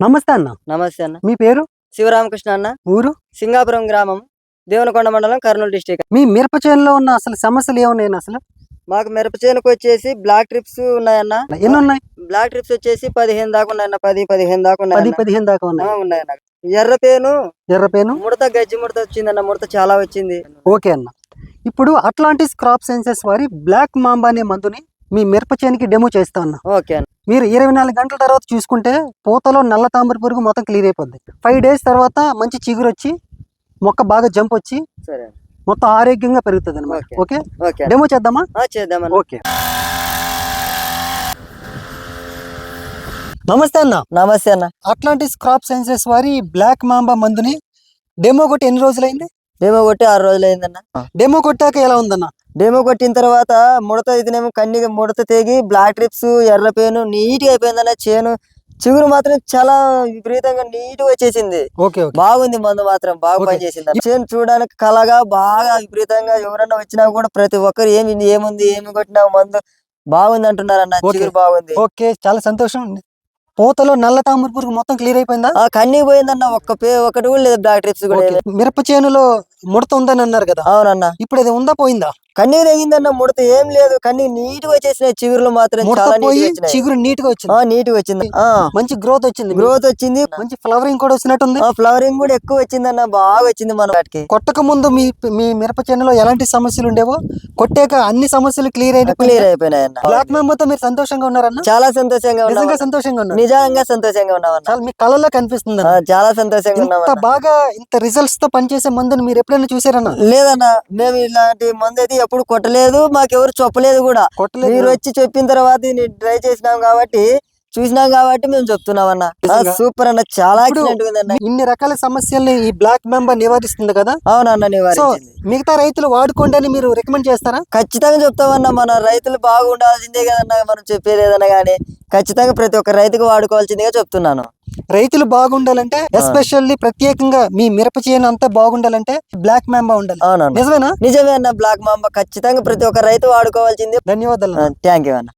నమస్తే అన్న. నమస్తే అన్న. మీ పేరు? శివరామకృష్ణ అన్న. ఊరు? సింగాపురం గ్రామం దేవనకొండ మండలం కర్నూలు డిస్టిక్. మీ మిరప చేనులో ఉన్న అసలు సమస్యలు ఏమున్నాయి అసలు? మాకు మిరప చేనుకు వచ్చేసి బ్లాక్ ట్రిప్స్ ఉన్నాయన్న. ఎన్ని ఉన్నాయి బ్లాక్ ట్రిప్స్ వచ్చేసి పదిహేను దాకా ఉన్నాయన్న పది పదిహేను దాకా పది ఉన్నాయన్న పదిహేను దాకా ఉన్నాయి? ఉన్నాయన్న. ఎర్ర పేను ఎర్రపేను ముడత గజ్జి ముడత వచ్చిందన్న ముడత చాలా వచ్చింది. ఓకే అన్న. ఇప్పుడు అట్లాంటిస్ క్రాప్ సైన్సెస్ వారి బ్లాక్ మాంబా అనే మందుని మీ మిరప చేనుకి డెమో చేస్తా అన్న. ఓకే మీరు ఇరవై నాలుగు గంటల తర్వాత చూసుకుంటే పూతలో నల్ల తామర పురుగు మొత్తం క్లియర్ అయిపోద్ది. ఫైవ్ డేస్ తర్వాత మంచి చిగురు వచ్చి మొక్క బాగా జంప్ వచ్చి సరే మొత్తం ఆరోగ్యంగా పెరుగుతుంది అనమాట. ఓకే. డెమో చేద్దామా? ఆ, చేద్దామన్న ఓకే. నమస్తే అన్న. నమస్తే అన్న. అట్లాంటిస్ క్రాప్ సైన్సెస్ వారి బ్లాక్ మాంబా మందుని డెమో కొట్టి ఎన్ని రోజులైంది? డెమో కొట్టి ఆరు రోజులు అయిందన్న డెమో కొట్టాక ఎలా ఉందన్న? డెమో కొట్టిన తర్వాత ముడత ఇదినేమో కన్ని ముడత తెగి బ్లాక్ ట్రిప్స్ ఎర్ర పేను నీట్గా అయిపోయిందన్న చేను. చిగురు మాత్రం చాలా విపరీతంగా నీట్గా వచ్చేసింది బాగుంది మందు మాత్రం బాగా. పనిచేసింది. చేను చూడడానికి కలగా బాగా విపరీతంగా ఎవరన్నా వచ్చినా కూడా ప్రతి ఒక్కరు ఏమి ఏముంది ఏమి కొట్టినావు మందు బాగుంది అంటున్నారు అన్న. చిగురు బాగుంది. ఓకే చాలా సంతోషం. పూతలో నల్ల తామర పురుగు మొత్తం క్లియర్ అయిపోయిందా? ఆ కన్నీ పోయిందన్న ఒక్క పే ఒకటి కూడా లేదు బ్లాక్ ట్రిప్స్ కూడా. మిరప చేనులో ముడత ఉందని అన్నారు కదా. అవునన్న. ఇప్పుడు అది ఉందా పోయిందా? కన్నీ తెగిందన్న ముడత ఏం లేదు. కన్నీ నీట్గా వచ్చేసినాయి చిగురులు మాత్రం చాలా చిగురు నీట్గా వచ్చింది. నీట్గా వచ్చింది. ఆ మంచి గ్రోత్ వచ్చింది. గ్రోత్ వచ్చింది. మంచి ఫ్లవరింగ్ కూడా వచ్చినట్టుంది. ఆ ఫ్లవరింగ్ కూడా ఎక్కువ వచ్చిందన్న బాగా వచ్చింది మన వాటికి. కొట్టక ముందు మీ మీ మిరప చేనులో ఎలాంటి సమస్యలు ఉండేవో కొట్టాక అన్ని సమస్యలు క్లియర్ అయిన క్లియర్ అయిపోయినాయన్న. బ్లాక్ మెంబర్తో మీరు సంతోషంగా ఉన్నారన్న? చాలా సంతోషంగా నిజంగా సంతోషంగా ఉన్నారు నిజంగా సంతోషంగా ఉన్నామన్న చాలా మీ కళ్ళలో కనిపిస్తుంది. చాలా సంతోషంగా బాగా ఇంత రిజల్ట్స్తో పనిచేసే మందుని మీరు ఎప్పుడైనా చూసారన్న? లేదన్న మేము ఇలాంటి మందు అయితే ఎప్పుడు కొట్టలేదు మాకెవరు చెప్పలేదు కూడా. కొట్టలేదు మీరు వచ్చి చెప్పిన తర్వాత ట్రై చేసినాం కాబట్టి చూసినాం కాబట్టి మేము చెప్తున్నాం అన్న? సూపర్ అన్న చాలా ఇన్ని రకాల సమస్యల్ని ఈ బ్లాక్ మెంబర్ నివారిస్తుంది కదా? అవునన్న సో నివారించింది. మిగతా రైతులు వాడుకోండి అని మీరు రికమెండ్ చేస్తారా? ఖచ్చితంగా చెప్తామన్న మన రైతులు బాగుండాల్సిందే కదన్న మనం చెప్పేది ఏదన్నా కానీ ఖచ్చితంగా ప్రతి ఒక్క రైతుకు వాడుకోవాల్సిందిగా చెప్తున్నాను. రైతులు బాగుండాలంటే ఎస్పెషల్లీ ప్రత్యేకంగా మీ మిరప చేను అంతా బాగుండాలంటే బ్లాక్ మెంబా ఉండాలి. నిజమేనా? నిజమే అన్న బ్లాక్ మాంబ ఖచ్చితంగా ప్రతి ఒక్క రైతు వాడుకోవాల్సింది. ధన్యవాదాలు థ్యాంక్ యూ అన్న.